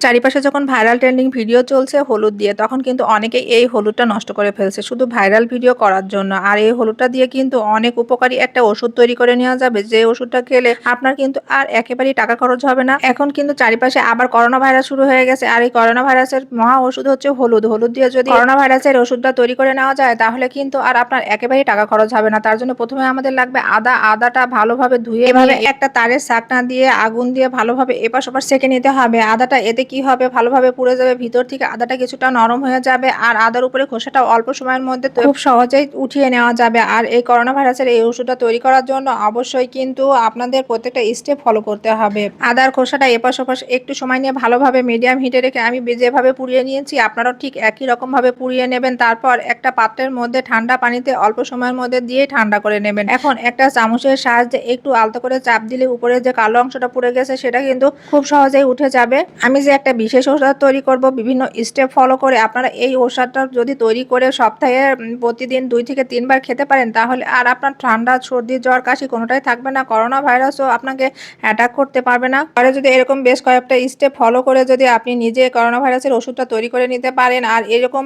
চারিপাশে যখন viral trending video চলছে হলুদ দিয়ে তখন কিন্তু অনেকেই এই হলুদটা নষ্ট করে ফেলছে। শুধু ভাইরাল ভিডিও করার জন্য আর এই হলুদটা দিয়ে কিন্তু অনেক উপকারী একটা ওষুধ তৈরি করে নেওয়া যাবে। যে ওষুধটা খেলে আপনার কিন্তু আর একেবারেই টাকা খরচ হবে না। এখন কিন্তু চারিপাশে আবার করোনা ভাইরাস শুরু হয়ে গেছে আর এই করোনা ভাইরাসের মহা ওষুধ হচ্ছে হলুদ। হলুদ দিয়ে যদি করোনা ভাইরাসের ওষুধটা তৈরি করে নেওয়া যায় তাহলে কিন্তু আর আপনার একেবারেই টাকা খরচ হবে না। তার জন্য প্রথমে আমাদের লাগবে আদা। আদাটা ভালোভাবে ধুয়ে এভাবে একটা তারের শাকনা দিয়ে আগুন দিয়ে ভালোভাবে এপাশ ওপাশ সেকে নিতে হবে। আদাটা এতে কি হবে, ভালোভাবে পুড়ে যাবে, ভিতর থেকে আদাটা কিছুটা নরম হয়ে যাবে আর আদার উপরে খোসাটা অল্প সময়ের মধ্যে খুব সহজেই উঠিয়ে নেওয়া যাবে। আর এই করোনা ভাইরাসের এই ওষুধটা তৈরি করার জন্য অবশ্যই কিন্তু আপনাদের প্রত্যেকটা স্টেপ ফলো করতে হবে। আদার খোসাটা এপাশ ওপাশ একটু সময় নিয়ে ভালোভাবে মিডিয়াম হিটে রেখে আমি যেভাবে পুড়িয়ে নিয়েছি, আপনারাও ঠিক একই রকমভাবে পুড়িয়ে নেবেন। তারপর একটা পাত্রের মধ্যে ঠান্ডা পানিতে অল্প সময়ের মধ্যে দিয়ে ঠান্ডা করে নেবেন। এখন একটা চামচের সাহায্যে একটু আলতো করে চাপ দিলে উপরে যে কালো অংশটা পুড়ে গেছে, সেটা কিন্তু খুব সহজেই উঠে যাবে। আমি যে একটা বিশেষ ওষুধ তৈরি করব, বিভিন্ন স্টেপ ফলো করে আপনারা এই ওষুধটা যদি তৈরি করে সপ্তাহে প্রতিদিন দুই থেকে তিনবার খেতে পারেন, তাহলে আর আপনার ঠান্ডা, সর্দি, জ্বর, কাশি কোনোটাই থাকবে না করোনা ভাইরাসও আপনাকে অ্যাটাক করতে পারবে না। পরে যদি এরকম বেশ কয়েকটা স্টেপ ফলো করে যদি আপনি নিজে করোনা ভাইরাসের ওষুধটা তৈরি করে নিতে পারেন, আর এরকম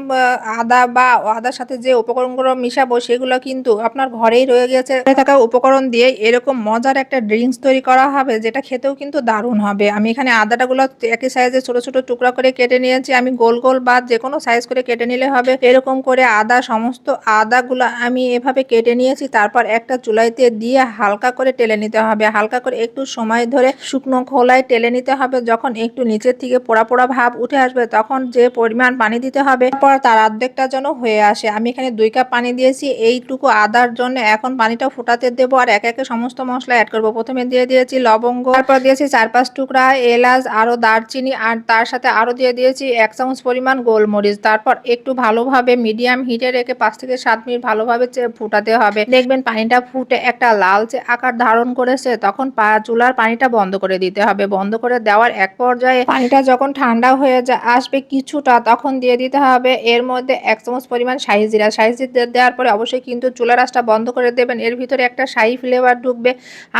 আদা বা আদার সাথে যে উপকরণগুলো মিশাবো, সেগুলো কিন্তু আপনার ঘরেই রয়ে গেছে। থাকা উপকরণ দিয়ে এরকম মজার একটা ড্রিঙ্কস তৈরি করা হবে, যেটা খেতেও কিন্তু দারুণ হবে। আমি এখানে আদাটাগুলো একই সাইজে ছোট ছোট টুকরা করে কেটে নিয়েছি। আমি গোল গোল বা যে কোনো সাইজ করে কেটে নিলে হবে। এরকম করে আদা, সমস্ত আদাগুলো আমি এভাবে কেটে নিয়েছি। তারপর একটা চুলাইতে দিয়ে হালকা করে টেলে নিতে হবে। হালকা করে একটু সময় ধরে শুকনো খোলায় টেলে নিতে হবে। যখন একটু নিচের থেকে পোড়া পোড়া ভাব উঠে আসবে, তখন যে পরিমাণ পানি দিতে হবে, তারপর তার অর্ধেকটা যেন হয়ে আসে। আমি এখানে দুই কাপ পানি দিয়েছি। এইটুকু আদার জন্য এখন পানিটা ফুটাতে দেবো আর এক একে সমস্ত মশলা অ্যাড করব। প্রথমে দিয়ে দিয়েছি লবঙ্গ, তারপর দিয়েছি চার পাঁচ টুকরা এলাচ আরও দারচিনি, আর তার সাথে আরও দিয়ে দিয়েছি এক চামচ পরিমাণ গোলমরিচ। তারপর একটু ভালোভাবে মিডিয়াম হিটে রেখে পাঁচ থেকে সাত মিনিট ভালোভাবে ফুটাতে হবে। দেখবেন পানিটা ফুটে একটা লালচে আকার ধারণ করেছে, তখন চুলার পানিটা বন্ধ করে দিতে হবে। বন্ধ করে দেওয়ার এক পর্যায়ে পানিটা যখন ঠান্ডা হয়ে যা আসবে কিছুটা, তখন দিয়ে দিতে হবে। এর মধ্যে এক চামচ পরিমাণ শাহি জিরা। শাহি জিরা দেওয়ার পরে অবশ্যই কিন্তু চুলা রাসটা বন্ধ করে দেবেন। এর ভিতরে একটা শাহি ফ্লেভার ঢুকবে।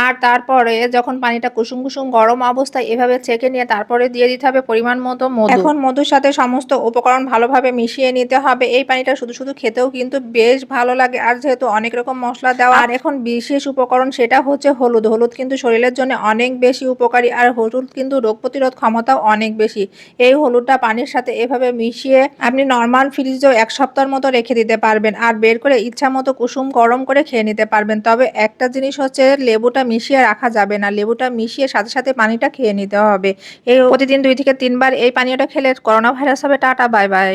আর তারপরে যখন পানিটা কুসুম কুসুম গরম অবস্থায় এভাবে ছেঁকে নিয়ে তারপরে দিয়ে দিতে হবে পরিমাণ মতো মধু। এখন মধুর সাথে সমস্ত উপকরণ ভালোভাবে মিশিয়ে নিতে হবে। এই পানিটা শুধু শুধু খেতেও কিন্তু বেশ ভালো লাগে। আর যেহেতু অনেক রকম মশলা দেওয়া, আর এখন বিশেষ উপকরণ সেটা হচ্ছে হলুদ। হলুদ কিন্তু শরীরের জন্য অনেক বেশি উপকারী, আর হলুদ কিন্তু রোগ প্রতিরোধ ক্ষমতাও অনেক বেশি। এই হলুদটা পানির সাথে এভাবে মিশিয়ে আপনি নর্মাল ফ্রিজেও এক সপ্তাহের মতো রেখে দিতে পারবেন, আর বের করে ইচ্ছা মতো কুসুম গরম করে খেয়ে নিতে পারবেন। তবে একটা জিনিস হচ্ছে, লেবুটা মিশিয়ে রাখা যাবে না। লেবুটা মিশিয়ে সাথে সাথে পানিটা খেয়ে নিতে হবে। এই প্রতিদিন দুই তিনবার এই পানীয়টা খেলে করোনা ভাইরাস হবে। Tata bye by.